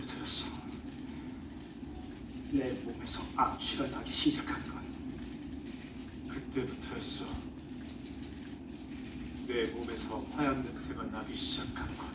때부터였어. 내 몸에서 악취가 나기 시작한 건 그때부터였어. 내 몸에서 화약 냄새가 나기 시작한 건.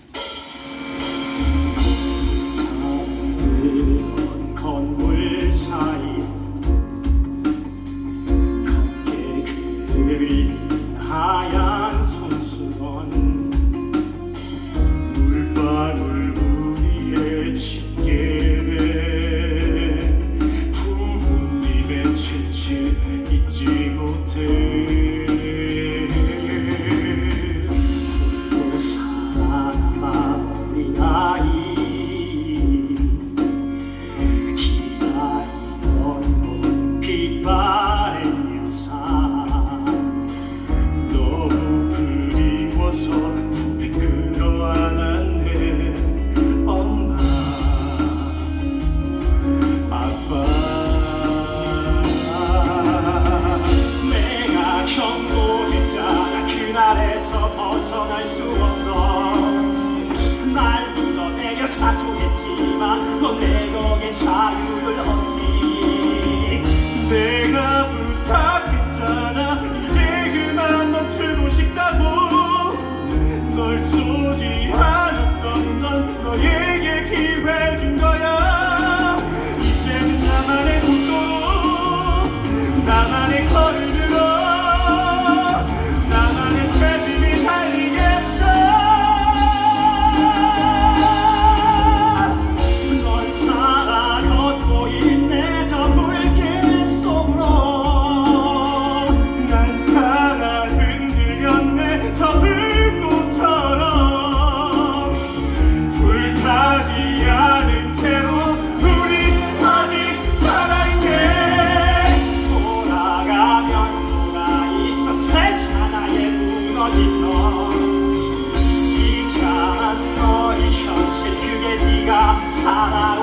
이 희한 너의 현실 그게 네가 사랑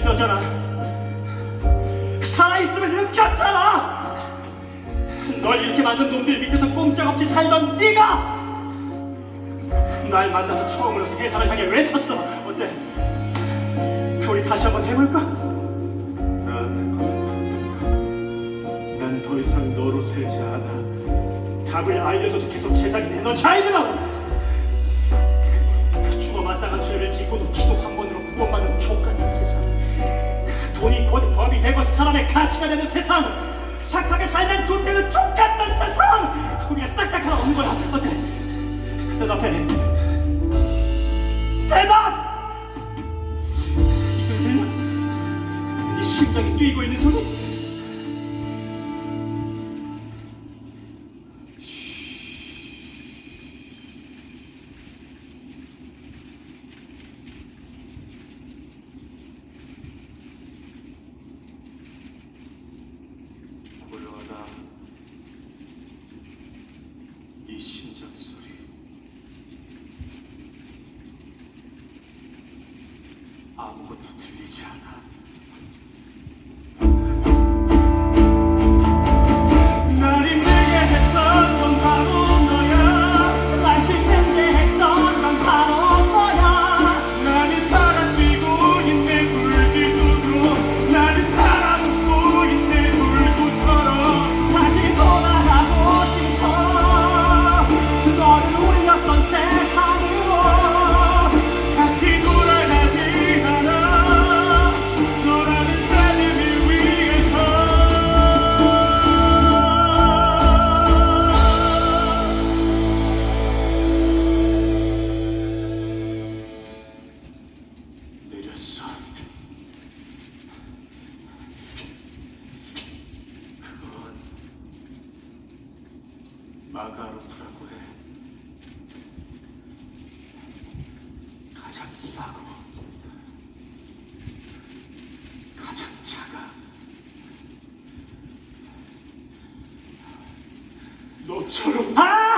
있어잖아 살아있으면 느꼈잖아. 널 이렇게 만든 놈들 밑에서 꼼짝없이 살던 네가 날 만나서 처음으로 세상을 향해 외쳤어 어때? 우리 다시 한번 해볼까? 난... 난 더 이상 너로 살지 않아 답을 알려줘도 계속 제작이 내넌 자이드라고 세상 착하게 살면 좋대는 족같은 세상. 우리가 싹 다 갈아엎는 거야. 어때? 대답해 아무것도 들리지 않아. 마가로프라고 해. 가장 싸고 가장 작아. 너처럼 아!